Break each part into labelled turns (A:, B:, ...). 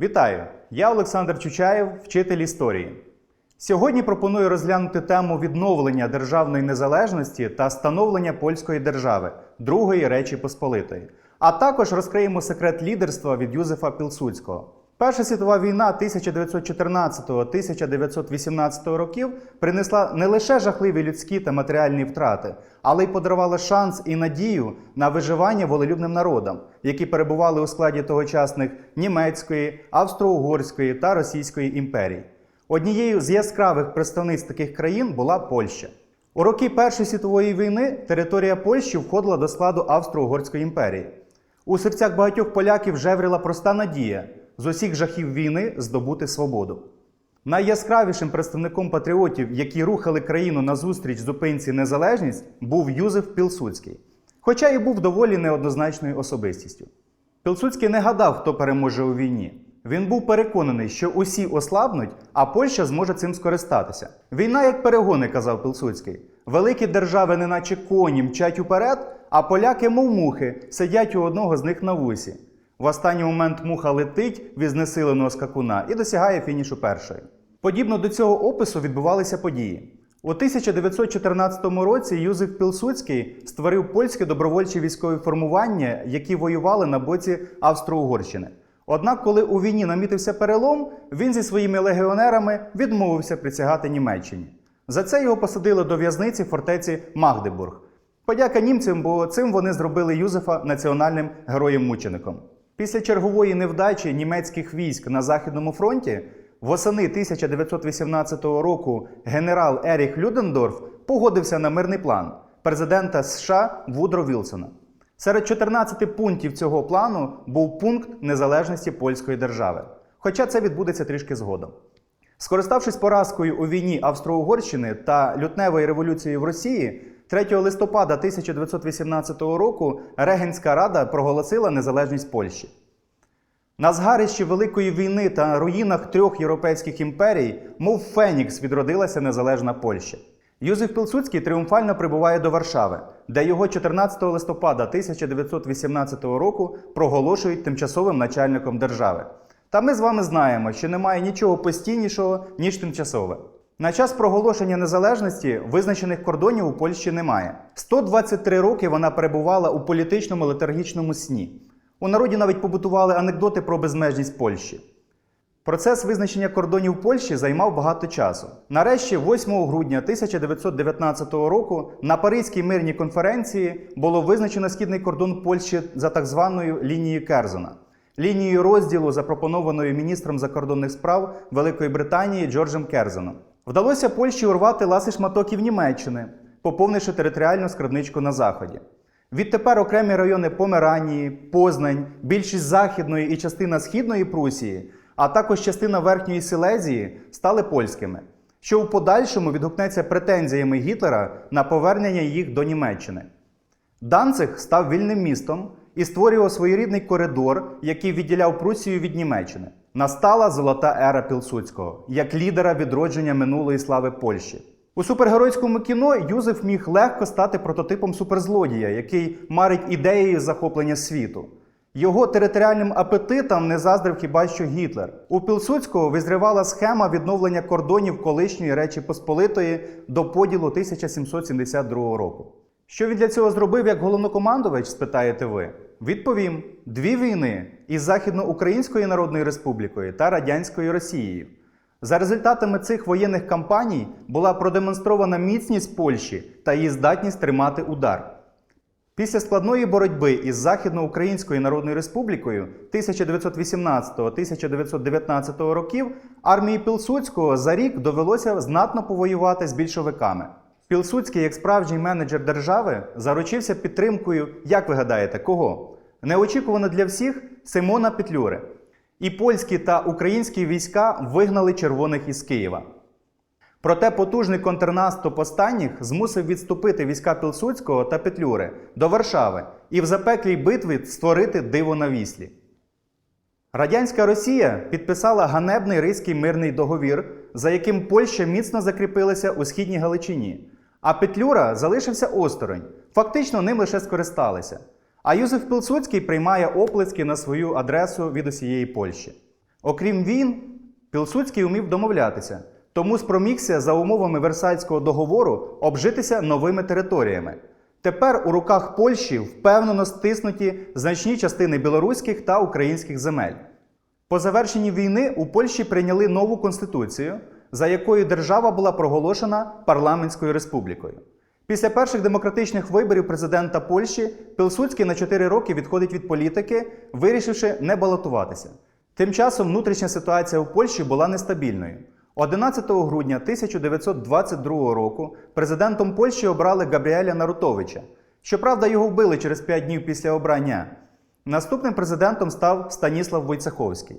A: Вітаю! Я Олександр Чучаєв, вчитель історії. Сьогодні пропоную розглянути тему відновлення державної незалежності та становлення польської держави Другої Речі Посполитої, а також розкриємо секрет лідерства від Юзефа Пілсудського. Перша світова війна 1914-1918 років принесла не лише жахливі людські та матеріальні втрати, але й подарувала шанс і надію на виживання волелюбним народам, які перебували у складі тогочасних німецької, австро-угорської та російської імперій. Однією з яскравих представниць таких країн була Польща. У роки Першої світової війни територія Польщі входила до складу Австро-Угорської імперії. У серцях багатьох поляків жевріла проста надія з усіх жахів війни здобути свободу. Найяскравішим представником патріотів, які рухали країну назустріч зупинці незалежність, був Юзеф Пілсудський, хоча і був доволі неоднозначною особистістю. Пілсудський не гадав, хто переможе у війні. Він був переконаний, що усі ослабнуть, а Польща зможе цим скористатися. Війна як перегони, казав Пілсудський. Великі держави, неначе коні, мчать уперед, а поляки, мов мухи, сидять у одного з них на вусі. В останній момент муха летить від знесиленого скакуна і досягає фінішу першої. Подібно до цього опису відбувалися події. У 1914 році Юзеф Пілсудський створив польське добровольче військове формування, які воювали на боці Австро-Угорщини. Однак, коли у війні намітився перелом, він зі своїми легіонерами відмовився присягати Німеччині. За це його посадили до в'язниці фортеці Магдебург. Подяка німцям, бо цим вони зробили Юзефа національним героєм-мучеником. Після чергової невдачі німецьких військ на Західному фронті восени 1918 року генерал Еріх Людендорф погодився на мирний план президента США Вудро Вілсона. Серед 14 пунктів цього плану був пункт незалежності польської держави. Хоча це відбудеться трішки згодом. Скориставшись поразкою у війні Австро-Угорщини та лютневої революції в Росії, 3 листопада 1918 року Регенська рада проголосила незалежність Польщі. На згарищі Великої війни та руїнах трьох європейських імперій, мов Фенікс, відродилася незалежна Польща. Юзеф Пілсудський тріумфально прибуває до Варшави, де його 14 листопада 1918 року проголошують тимчасовим начальником держави. Та ми з вами знаємо, що немає нічого постійнішого, ніж тимчасове. На час проголошення незалежності визначених кордонів у Польщі немає. 123 роки вона перебувала у політичному летаргічному сні. У народі навіть побутували анекдоти про безмежність Польщі. Процес визначення кордонів Польщі займав багато часу. Нарешті, 8 грудня 1919 року, на Паризькій мирній конференції було визначено східний кордон Польщі за так званою лінією Керзона, лінією розділу, запропонованою міністром закордонних справ Великої Британії Джорджем Керзоном. Вдалося Польщі урвати ласи шматоків Німеччини, поповнивши територіальну скарбничку на заході. Відтепер окремі райони Померанії, Познань, більшість західної і частина східної Прусії, а також частина верхньої Силезії стали польськими, що у подальшому відгукнеться претензіями Гітлера на повернення їх до Німеччини. Данциг став вільним містом і створював своєрідний коридор, який відділяв Прусію від Німеччини. Настала золота ера Пілсудського як лідера відродження минулої слави Польщі. У супергеройському кіно Юзеф міг легко стати прототипом суперзлодія, який марить ідеєю захоплення світу. Його територіальним апетитам не заздрив хіба що Гітлер. У Пілсудського визрівала схема відновлення кордонів колишньої Речі Посполитої до поділу 1772 року. Що він для цього зробив як головнокомандувач, спитаєте ви? Відповім: дві війни із Західноукраїнською Народною Республікою та Радянською Росією. За результатами цих воєнних кампаній була продемонстрована міцність Польщі та її здатність тримати удар. Після складної боротьби із Західноукраїнською Народною Республікою 1918-1919 років армії Пілсудського за рік довелося знатно повоювати з більшовиками. Пілсудський, як справжній менеджер держави, заручився підтримкою, як ви гадаєте, кого? Неочікувано для всіх Симона Петлюри. І польські та українські війська вигнали червоних із Києва. Проте потужний контрнаступ останніх змусив відступити війська Пілсудського та Петлюри до Варшави і в запеклій битві створити диво на віслі. Радянська Росія підписала ганебний Ризький мирний договір, за яким Польща міцно закріпилася у східній Галичині, а Петлюра залишився осторонь, фактично ним лише скористалися. А Юзеф Пілсудський приймає оплески на свою адресу від усієї Польщі. Окрім війн, Пілсудський умів домовлятися, тому спромігся за умовами Версальського договору обжитися новими територіями. Тепер у руках Польщі впевнено стиснуті значні частини білоруських та українських земель. По завершенні війни у Польщі прийняли нову конституцію, за якою держава була проголошена парламентською республікою. Після перших демократичних виборів президента Польщі Пілсудський на 4 роки відходить від політики, вирішивши не балотуватися. Тим часом внутрішня ситуація у Польщі була нестабільною. 11 грудня 1922 року президентом Польщі обрали Габріеля Нарутовича. Щоправда, його вбили через 5 днів після обрання. Наступним президентом став Станіслав Войцеховський.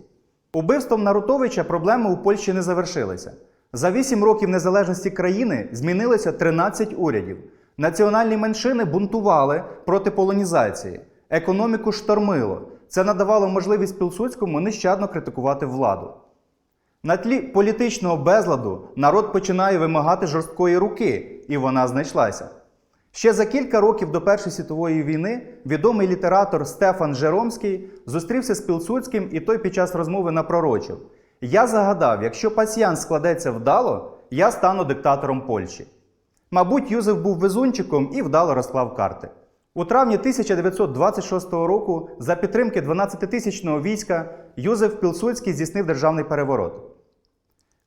A: Убивством Нарутовича проблеми у Польщі не завершилися. За 8 років незалежності країни змінилося 13 урядів. Національні меншини бунтували проти полонізації, економіку штормило. Це надавало можливість Пілсудському нещадно критикувати владу. На тлі політичного безладу народ починає вимагати жорсткої руки, і вона знайшлася. Ще за кілька років до Першої світової війни відомий літератор Стефан Жеромський зустрівся з Пілсудським, і той під час розмови напророчив: Я загадав, якщо пасіянс складеться вдало, я стану диктатором Польщі. Мабуть, Юзеф був везунчиком і вдало розклав карти. У травні 1926 року за підтримки 12-тисячного війська Юзеф Пілсудський здійснив державний переворот.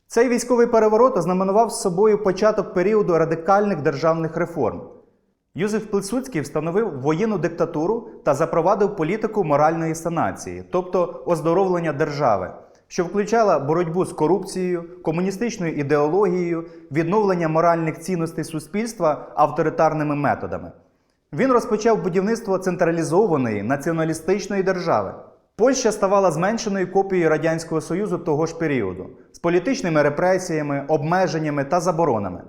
A: Цей військовий переворот ознаменував з собою початок періоду радикальних державних реформ. Юзеф Пілсудський встановив воєнну диктатуру та запровадив політику моральної санації, тобто оздоровлення держави, що включала боротьбу з корупцією, комуністичною ідеологією, відновлення моральних цінностей суспільства авторитарними методами. Він розпочав будівництво централізованої націоналістичної держави. Польща ставала зменшеною копією Радянського Союзу того ж періоду з політичними репресіями, обмеженнями та заборонами.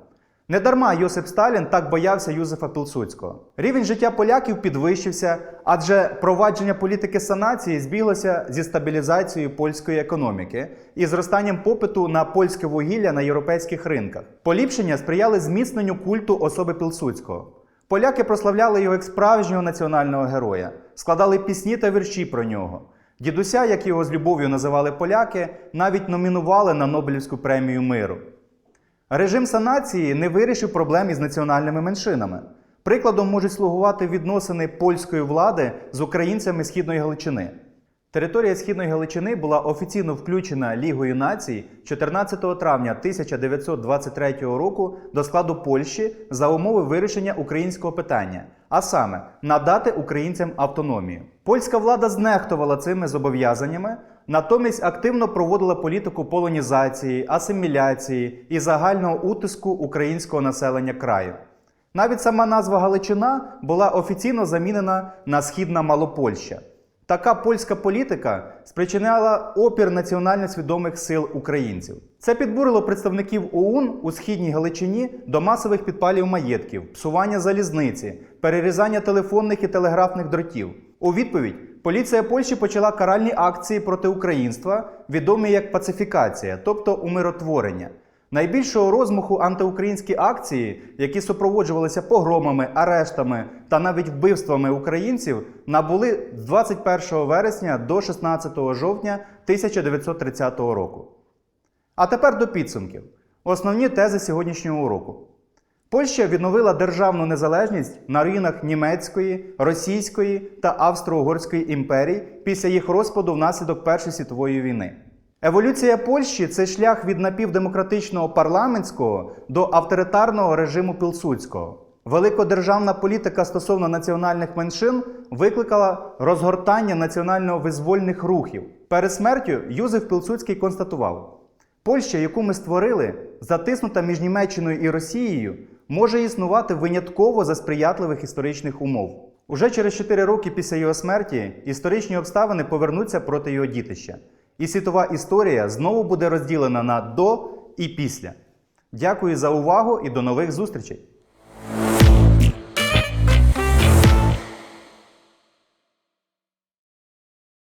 A: Недарма Йосип Сталін так боявся Юзефа Пілсудського. Рівень життя поляків підвищився, адже провадження політики санації збіглося зі стабілізацією польської економіки і зростанням попиту на польське вугілля на європейських ринках. Поліпшення сприяли зміцненню культу особи Пілсудського. Поляки прославляли його як справжнього національного героя, складали пісні та вірші про нього. Дідуся, як його з любов'ю називали поляки, навіть номінували на Нобелівську премію миру. Режим санації не вирішив проблем із національними меншинами. Прикладом можуть слугувати відносини польської влади з українцями Східної Галичини. Територія Східної Галичини була офіційно включена Лігою націй 14 травня 1923 року до складу Польщі за умови вирішення українського питання, а саме надати українцям автономію. Польська влада знехтувала цими зобов'язаннями, натомість активно проводила політику полонізації, асиміляції і загального утиску українського населення краю. Навіть сама назва Галичина була офіційно замінена на Східна Малопольща. Така польська політика спричиняла опір національно свідомих сил українців. Це підбурило представників ОУН у східній Галичині до масових підпалів маєтків, псування залізниці, перерізання телефонних і телеграфних дротів. У відповідь поліція Польщі почала каральні акції проти українства, відомі як пацифікація, тобто умиротворення. Найбільшого розмаху антиукраїнські акції, які супроводжувалися погромами, арештами та навіть вбивствами українців, набули з 21 вересня до 16 жовтня 1930 року. А тепер до підсумків. Основні тези сьогоднішнього уроку. Польща відновила державну незалежність на руїнах німецької, російської та австро-угорської імперій після їх розпаду внаслідок Першої світової війни. Еволюція Польщі це шлях від напівдемократичного парламентського до авторитарного режиму Пілсудського. Великодержавна політика стосовно національних меншин викликала розгортання національно-визвольних рухів. Перед смертю Юзеф Пілсудський констатував: Польща, яку ми створили, затиснута між Німеччиною і Росією, може існувати винятково за сприятливих історичних умов. Уже через 4 роки після його смерті історичні обставини повернуться проти його дітища. І світова історія знову буде розділена на до і після. Дякую за увагу і до нових зустрічей!